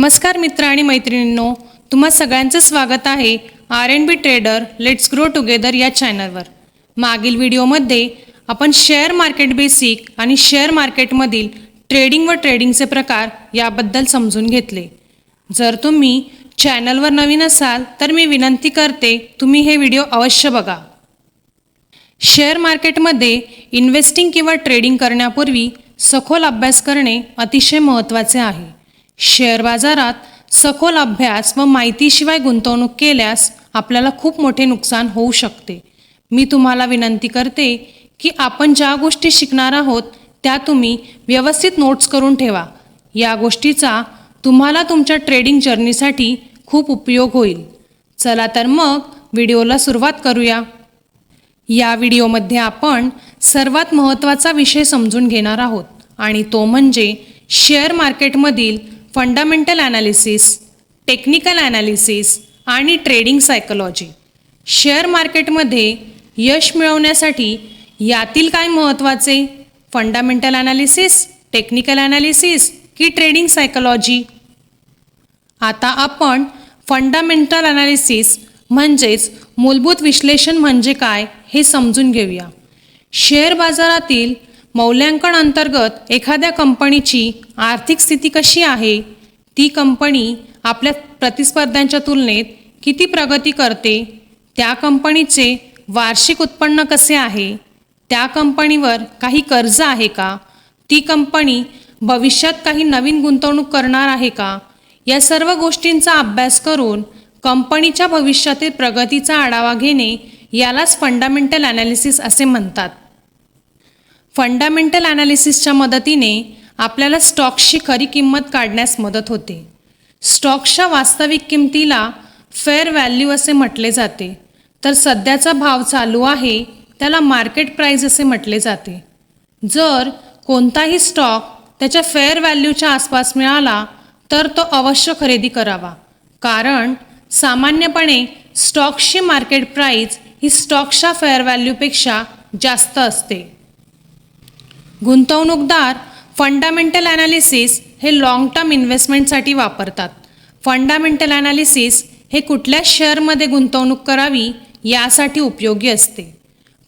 नमस्कार मित्र आणि मैत्रिणींनो तुम्हा सगळ्यांचं स्वागत आहे R N B trader let's grow together या चॅनलवर मागील व्हिडिओमध्ये आपण शेअर मार्केट बेसिक आणि शेअर मार्केटमधील ट्रेडिंग व ट्रेडिंगचे प्रकार याबद्दल समजून घेतले. जर तुम्ही चॅनलवर नवीन असाल तर मी विनंती करते तुम्ही हे व्हिडिओ अवश्य बघा. शेअर मार्केटमध्ये इन्व्हेस्टिंग किंवा ट्रेडिंग करण्यापूर्वी सखोल अभ्यास करणे अतिशय महत्त्वाचे आहे. शेअर बाजारात सखोल अभ्यास व माहितीशिवाय गुंतवणूक केल्यास आपल्याला खूप मोठे नुकसान होऊ शकते. मी तुम्हाला विनंती करते की आपण ज्या गोष्टी शिकणार आहोत त्या तुम्ही व्यवस्थित नोट्स करून ठेवा. या गोष्टीचा तुम्हाला तुमच्या ट्रेडिंग जर्नीसाठी खूप उपयोग होईल. चला तर मग व्हिडिओला सुरुवात करूया. या व्हिडिओमध्ये आपण सर्वात महत्त्वाचा विषय समजून घेणार आहोत आणि तो म्हणजे शेअर मार्केटमधील फंडामेंटल ॲनालिसिस टेक्निकल ॲनालिसिस आणि ट्रेडिंग सायकोलॉजी. शेअर मार्केटमध्ये यश मिळवण्यासाठी यातील काय महत्त्वाचे? फंडामेंटल ॲनालिसिस टेक्निकल ॲनालिसिस की ट्रेडिंग सायकोलॉजी? आता आपण फंडामेंटल ॲनालिसिस म्हणजेच मूलभूत विश्लेषण म्हणजे काय हे समजून घेऊया. शेअर बाजारातील मौल्यांकन अंतर्गत एखाद्या कंपनीची आर्थिक स्थिती कशी आहे? ती कंपनी आपल्या प्रतिस्पर्ध्यांच्या तुलनेत किती प्रगती करते? त्या कंपनीचे वार्षिक उत्पन्न कसे आहे? त्या कंपनीवर काही कर्ज आहे का? ती कंपनी भविष्यात काही नवीन गुंतवणूक करणार आहे का? या सर्व गोष्टींचा अभ्यास करून कंपनीच्या भविष्यातील प्रगतीचा आढावा घेणे यालाच फंडामेंटल ॲनालिसिस असे म्हणतात. फंडामेंटल ॲनालिसिसच्या मदतीने आपल्याला स्टॉक्सची खरी किंमत काढण्यास मदत होते. स्टॉक्सच्या वास्तविक किमतीला फेअर व्हॅल्यू असे म्हटले जाते. तर सध्याचा भाव चालू आहे त्याला मार्केट प्राईज असे म्हटले जाते. जर कोणताही स्टॉक त्याच्या फेअर व्हॅल्यूच्या आसपास मिळाला तर तो अवश्य खरेदी करावा. कारण सामान्यपणे स्टॉक्सची मार्केट प्राईज ही स्टॉक्सच्या फेअर व्हॅल्यूपेक्षा जास्त असते. गुंतवणूकदार फंडामेंटल ॲनालिसिस हे लाँग टर्म इन्व्हेस्टमेंटसाठी वापरतात. फंडामेंटल ॲनालिसिस हे कुठल्या शेअरमध्ये गुंतवणूक करावी यासाठी उपयोगी असते.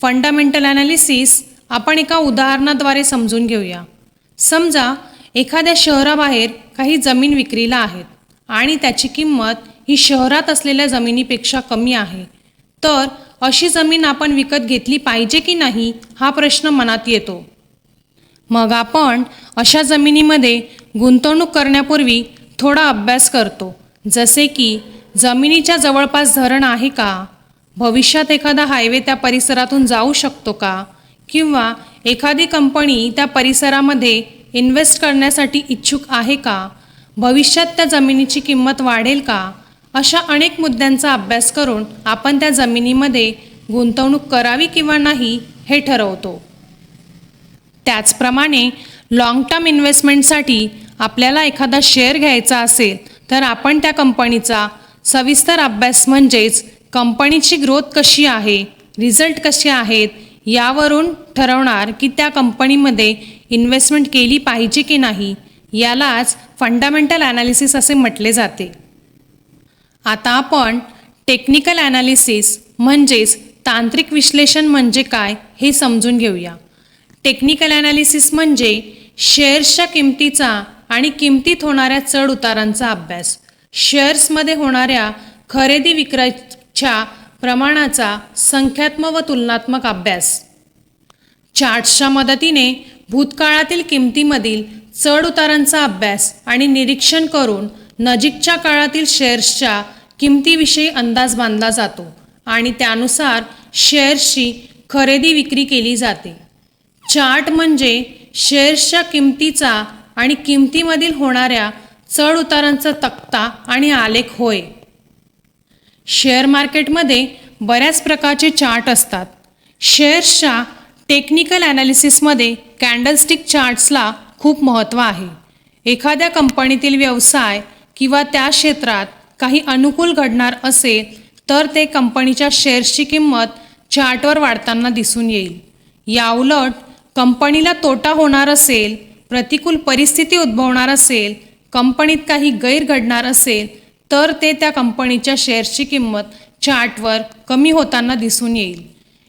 फंडामेंटल ॲनालिसिस आपण एका उदाहरणाद्वारे समजून घेऊया. समजा एखाद्या शहराबाहेर काही जमीन विक्रीला आहेत आणि त्याची किंमत ही शहरात असलेल्या जमिनीपेक्षा कमी आहे तर अशी जमीन आपण विकत घेतली पाहिजे की नाही हा प्रश्न मनात येतो. मग आपण अशा जमिनीमध्ये गुंतवणूक करण्यापूर्वी थोडा अभ्यास करतो. जसे की जमिनीच्या जवळपास धरण आहे का? भविष्यात एखादा हायवे त्या परिसरातून जाऊ शकतो का? किंवा एखादी कंपनी त्या परिसरामध्ये इन्व्हेस्ट करण्यासाठी इच्छुक आहे का? भविष्यात त्या जमिनीची किंमत वाढेल का? अशा अनेक मुद्द्यांचा अभ्यास करून आपण त्या जमिनीमध्ये गुंतवणूक करावी किंवा नाही हे ठरवतो. त्याचप्रमाणे लाँग टर्म इन्व्हेस्टमेंटसाठी आपल्याला एखादा शेअर घ्यायचा असेल तर आपण त्या कंपनीचा सविस्तर अभ्यास म्हणजेच कंपनीची ग्रोथ कशी आहे रिझल्ट कसे आहेत यावरून ठरवणार की त्या कंपनीमध्ये इन्व्हेस्टमेंट केली पाहिजे की नाही यालाच फंडामेंटल ॲनालिसिस असे म्हटले जाते. आता आपण टेक्निकल ॲनालिसिस म्हणजेच तांत्रिक विश्लेषण म्हणजे काय हे समजून घेऊया. टेक्निकल ॲनालिसिस म्हणजे शेअर्सच्या किमतीचा आणि किमतीत होणाऱ्या चढ उतारांचा अभ्यास. शेअर्समध्ये होणाऱ्या खरेदी विक्रीच्या प्रमाणाचा संख्यात्मक व तुलनात्मक अभ्यास. चार्ट्सच्या मदतीने भूतकाळातील किमतीमधील चढ उतारांचा अभ्यास आणि निरीक्षण करून नजीकच्या काळातील शेअर्सच्या किमतीविषयी अंदाज बांधला जातो आणि त्यानुसार शेअर्सची खरेदी विक्री केली जाते. चार्ट म्हणजे शेअर्सच्या किमतीचा आणि किमतीमधील होणाऱ्या चढ उतारांचा तक्ता आणि आलेख होय. शेअर मार्केटमध्ये बऱ्याच प्रकारचे चार्ट असतात. शेअर्सच्या टेक्निकल ॲनालिसिसमध्ये कॅन्डलस्टिक चार्ट्सला खूप महत्त्व आहे. एखाद्या कंपनीतील व्यवसाय किंवा त्या क्षेत्रात काही अनुकूल घडणार असेल तर ते कंपनीच्या शेअर्सची किंमत चार्टवर वाढताना दिसून येईल. याउलट कंपनीला तोटा होणार असेल प्रतिकूल परिस्थिती उद्भवणार असेल कंपनीत काही गैर घडणार असेल तर ते त्या कंपनीच्या शेअर्सची किंमत चार्टवर कमी होताना दिसून येईल.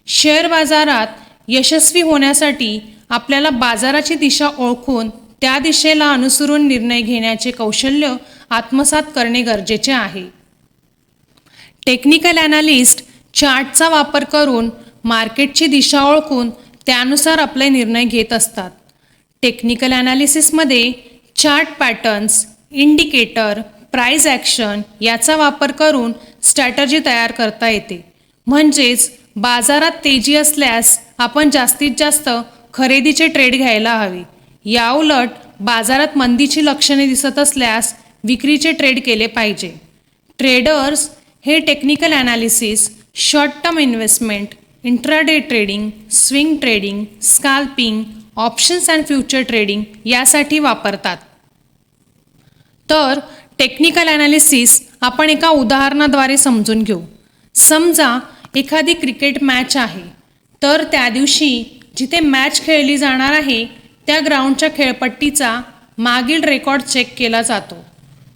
शेअर बाजारात यशस्वी होण्यासाठी आपल्याला बाजाराची दिशा ओळखून त्या दिशेला अनुसरून निर्णय घेण्याचे कौशल्य आत्मसात करणे गरजेचे आहे. टेक्निकल ॲनालिस्ट चार्टचा वापर करून मार्केटची दिशा ओळखून त्यानुसार आपले निर्णय घेत असतात. Technical ॲनालिसिसमध्ये chart patterns indicator price action याचा वापर करून स्ट्रॅटर्जी तयार करता येते. म्हणजेच बाजारात तेजी असल्यास आपण जास्तीत जास्त खरेदीचे ट्रेड घ्यायला हवे. याउलट बाजारात मंदीची लक्षणे दिसत असल्यास विक्रीचे ट्रेड केले पाहिजे. ट्रेडर्स हे technical analysis short term investment intraday trading swing trading scalping options and future trading यासाठी वापरतात. तर टेक्निकल ॲनालिसिस आपण एका उदाहरणाद्वारे समजून घेऊ. समजा एखादी क्रिकेट मॅच आहे. तर त्या दिवशी जिथे मॅच खेळली जाणार आहे त्या ग्राउंडच्या खेळपट्टीचा मागील रेकॉर्ड चेक केला जातो.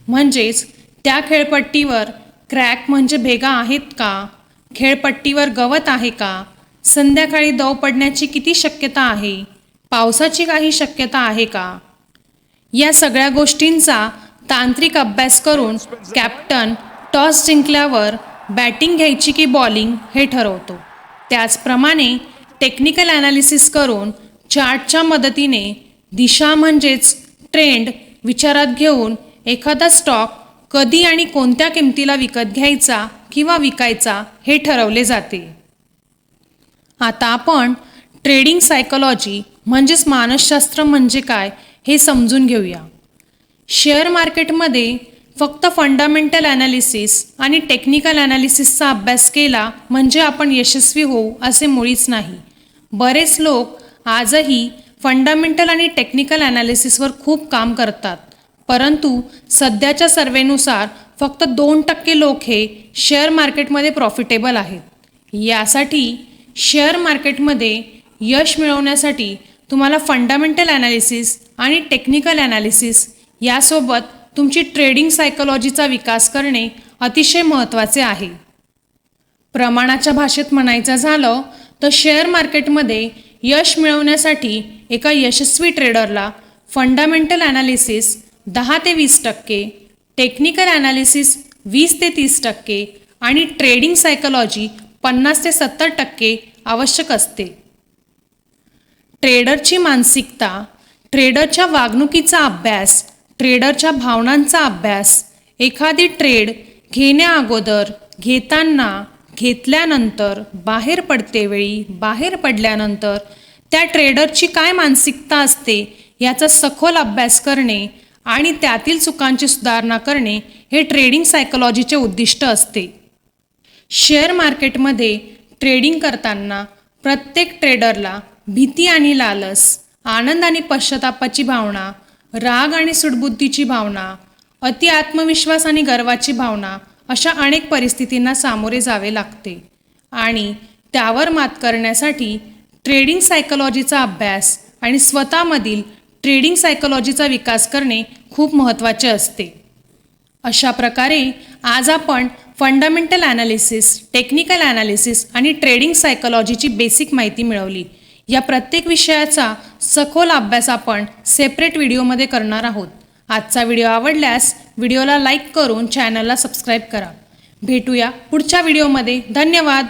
म्हणजेच त्या खेळपट्टीवर क्रॅक म्हणजे भेगा आहेत का? खेळपट्टीवर गवत आहे का? संध्याकाळी दव पडण्याची किती शक्यता आहे? पावसाची काही शक्यता आहे का? या सगळ्या गोष्टींचा तांत्रिक अभ्यास करून कॅप्टन टॉस जिंकल्यावर बॅटिंग घ्यायची की बॉलिंग हे ठरवतो. त्याचप्रमाणे टेक्निकल ॲनालिसिस करून चार्टच्या मदतीने दिशा म्हणजेच ट्रेंड विचारात घेऊन एखादा स्टॉक कधी आणि कोणत्या किमतीला विकत घ्यायचा किंवा विकायचा हे ठरवले जाते. आता आपण ट्रेडिंग सायकोलॉजी म्हणजेच मानसशास्त्र म्हणजे काय हे समजून घेऊया. शेअर मार्केटमध्ये फक्त फंडामेंटल ॲनालिसिस आणि टेक्निकल ॲनालिसिसचा अभ्यास केला म्हणजे आपण यशस्वी होऊ असे मुळीच नाही. बरेच लोक आजही फंडामेंटल आणि टेक्निकल ॲनालिसिसवर खूप काम करतात. परंतु सध्याच्या सर्वेनुसार फक्त दोन टक्के लोक हे शेअर मार्केटमध्ये प्रॉफिटेबल आहेत. यासाठी शेअर मार्केटमध्ये यश मिळवण्यासाठी तुम्हाला फंडामेंटल ॲनालिसिस आणि टेक्निकल ॲनालिसिस यासोबत तुमची ट्रेडिंग सायकोलॉजीचा विकास करणे अतिशय महत्त्वाचे आहे. प्रमाणाच्या भाषेत म्हणायचं झालं तर शेअर मार्केटमध्ये यश मिळवण्यासाठी एका यशस्वी ट्रेडरला फंडामेंटल ॲनालिसिस दहा ते वीस टक्के टेक्निकल ॲनालिसिस वीस ते तीस टक्के आणि ट्रेडिंग सायकोलॉजी पन्नास ते सत्तर टक्के आवश्यक असते. ट्रेडरची मानसिकता ट्रेडरच्या वागणुकीचा अभ्यास ट्रेडरच्या भावनांचा अभ्यास एखादी ट्रेड घेण्याअगोदर घेताना घेतल्यानंतर बाहेर पडतेवेळी बाहेर पडल्यानंतर त्या ट्रेडरची काय मानसिकता असते याचा सखोल अभ्यास करणे आणि त्यातील चुकांची सुधारणा करणे हे ट्रेडिंग सायकोलॉजीचे उद्दिष्ट असते. शेअर मार्केटमध्ये ट्रेडिंग करताना प्रत्येक ट्रेडरला भीती आणि लालस आनंद आणि पश्चातापाची भावना राग आणि सुडबुद्धीची भावना अति आत्मविश्वास आणि गर्वाची भावना अशा अनेक परिस्थितींना सामोरे जावे लागते. आणि त्यावर मात करण्यासाठी ट्रेडिंग सायकोलॉजीचा अभ्यास आणि स्वतःमधील ट्रेडिंग सायकोलॉजीचा विकास करणे खूप महत्त्वाचे असते. अशा प्रकारे आज आपण फंडामेंटल ॲनालिसिस टेक्निकल ॲनालिसिस आणि ट्रेडिंग सायकोलॉजीची बेसिक माहिती मिळवली. या प्रत्येक विषयाचा सखोल अभ्यास आपण सेपरेट व्हिडिओमध्ये करणार आहोत. आजचा व्हिडिओ आवडल्यास व्हिडिओला लाईक करून चॅनलला सबस्क्राईब करा. भेटूया पुढच्या व्हिडिओमध्ये धन्यवाद!